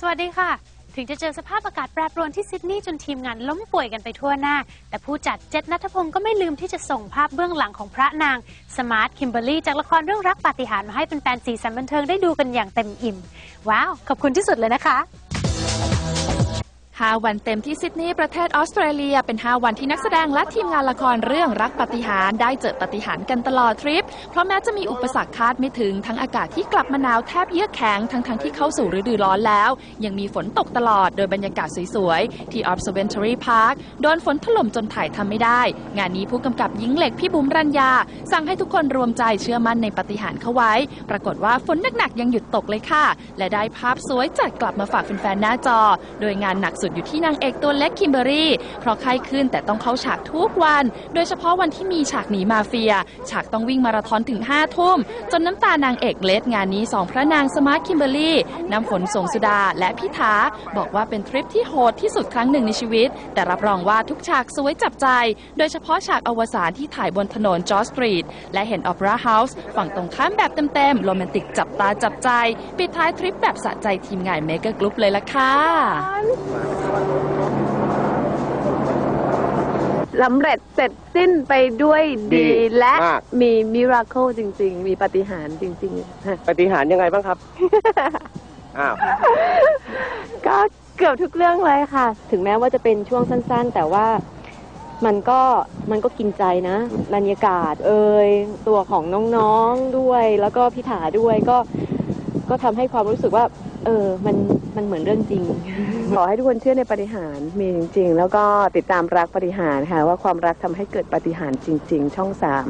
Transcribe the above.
สวัสดีค่ะ ถึงจะเจอสภาพอากาศแปรปรวนที่ซิดนีย์จนทีมงานล้มป่วยกันไปทั่วหน้า แต่ผู้จัดเจษนัทพงศ์ก็ไม่ลืมที่จะส่งภาพเบื้องหลังของพระนาง สมาร์ทคิมเบอร์รี่จากละครเรื่องรักปาฏิหาริย์มาให้แฟนๆสีสันบันเทิงได้ดูกันอย่างเต็มอิ่ม ว้าว ขอบคุณที่สุดเลยนะคะ 5 วันเต็มที่ซิดนีย์ประเทศออสเตรเลีย เป็น 5 วันที่นักแสดงและทีมงานละครเรื่องรักปฏิหารได้เจอปฏิหารกันตลอดทริป เพราะแม้จะมีอุปสรรคคาดไม่ถึงทั้งอากาศที่กลับมาหนาวแทบเยือกแข็งทั้งทั้งที่เข้าสู่ฤดูร้อนแล้ว ยังมีฝนตกตลอดโดยบรรยากาศสวยๆ ที่ Observatory Park โดนฝนถล่มจนถ่ายทำไม่ได้ งานนี้ผู้กำกับหญิงเหล็กพี่บุ๋มรัญญา สั่งให้ทุกคนรวมใจเชื่อมั่นในปฏิหารเข้าไว้ ปรากฏว่าฝนหนักๆยังหยุดตกเลยค่ะ และได้ภาพสวยจัดกลับมาฝากแฟนๆหน้าจอ โดยงานหนักสุดอยู่ที่นางเอกตัวเล็กคิมเบอรี่ เพราะไข้ขึ้นแต่ต้องเข้าฉากทุกวัน โดยเฉพาะวันที่มีฉากหนีมาเฟีย ฉากต้องวิ่งมาราธอนถึง5ทุ่ม จนน้ำตานางเอกเล็ดงานนี้สองพระนางสมาร์ทคิมเบอรี่น้ำฝนสงสุดาและพิธาบอกว่าเป็นทริปที่โหดที่สุดครั้งหนึ่งในชีวิต แต่รับรองว่าทุกฉากสวยจับใจ โดยเฉพาะฉากอวสานที่ถ่ายบนถนนจอร์สตรีทและเห็นออเปร่าเฮาส์ฝั่งตรงข้ามแบบเต็มๆโรแมนติกจับตาจับใจ ปิดท้ายทริปแบบสะใจทีมงานเมกะกรุ๊ปเลยล่ะค่ะสำเร็จเสร็จสิ้นไปด้วยดี ดีและมาก มีมิราเคิลจริง ๆ มีปาฏิหาริย์จริงๆฮะปฏิหารย์ยังไงบ้างครับอ้าว ก็เกือบทุกเรื่องเลยค่ะ ถึงแม้ว่าจะเป็นช่วงสั้นๆ แต่ว่ามันก็มันก็กินใจนะบรรยากาศเอ่ยตัวของน้องๆด้วย แล้วก็พี่ถาด้วยก็ ก็ทำให้ความรู้สึกว่า เออ มันมันเหมือนเรื่องจริง ขอให้ทุกคนเชื่อในปฏิหารมีจริง ๆ แล้วก็ติดตามรักปฏิหารค่ะว่าความรักทำให้เกิดปฏิหาริย์จริง ๆ ช่องสาม